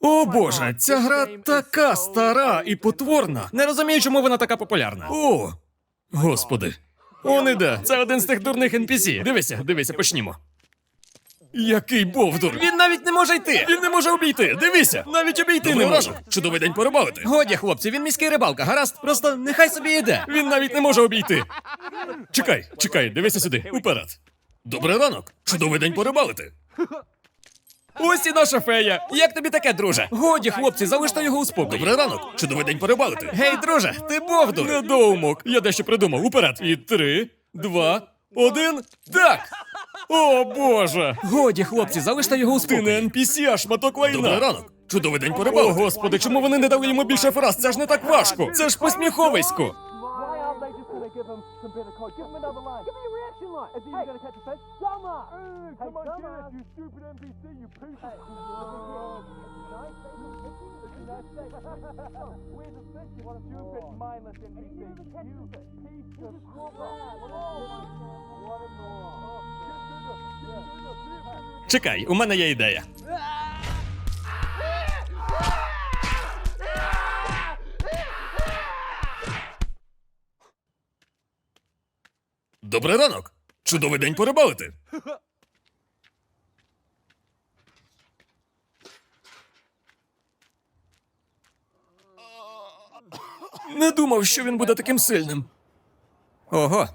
О боже, ця гра така стара і потворна. Не розумію, чому вона така популярна. О, господи. Он іде. Це один з тих дурних NPC. Дивися, дивися, почнімо. Який бовдур! Він навіть не може йти! Він не може обійти! Дивися! Навіть обійти не може! Чудовий день порибалити! Годі, хлопці, він міський рибалка, гаразд. Просто нехай собі йде. Він навіть не може обійти. Чекай, чекай, дивися сюди, уперед. Добрий ранок! Чудовий день порибалити! Ось і наша фея. Як тобі таке, друже? Годі, хлопці, залиште його у спокої. Добрий ранок. Чудовий день порибалити. Гей, друже, ти бовдур. Недоумок. Я дещо придумав. Уперед. І три, два, один. Так. О боже! Годі, хлопці, залиште його у спокої. Ти не NPC, а шматок лайна. Добрий ранок. Чудовий день порибалити. О, господи, чому вони не дали йому більше фраз? Це ж не так важко. Це ж посміховисько. give him some bit of code? Give him another line. Give me your reaction line. Is he gonna catch a fish? Dumber! hey, come on, get it, you stupid NPC, you piece of Where's the fish, you stupid, mindless NPC? You piece of What in the Чекай, у мене є ідея. Добрий ранок! Чудовий день порибалити! Не думав, що він буде таким сильним. Ого,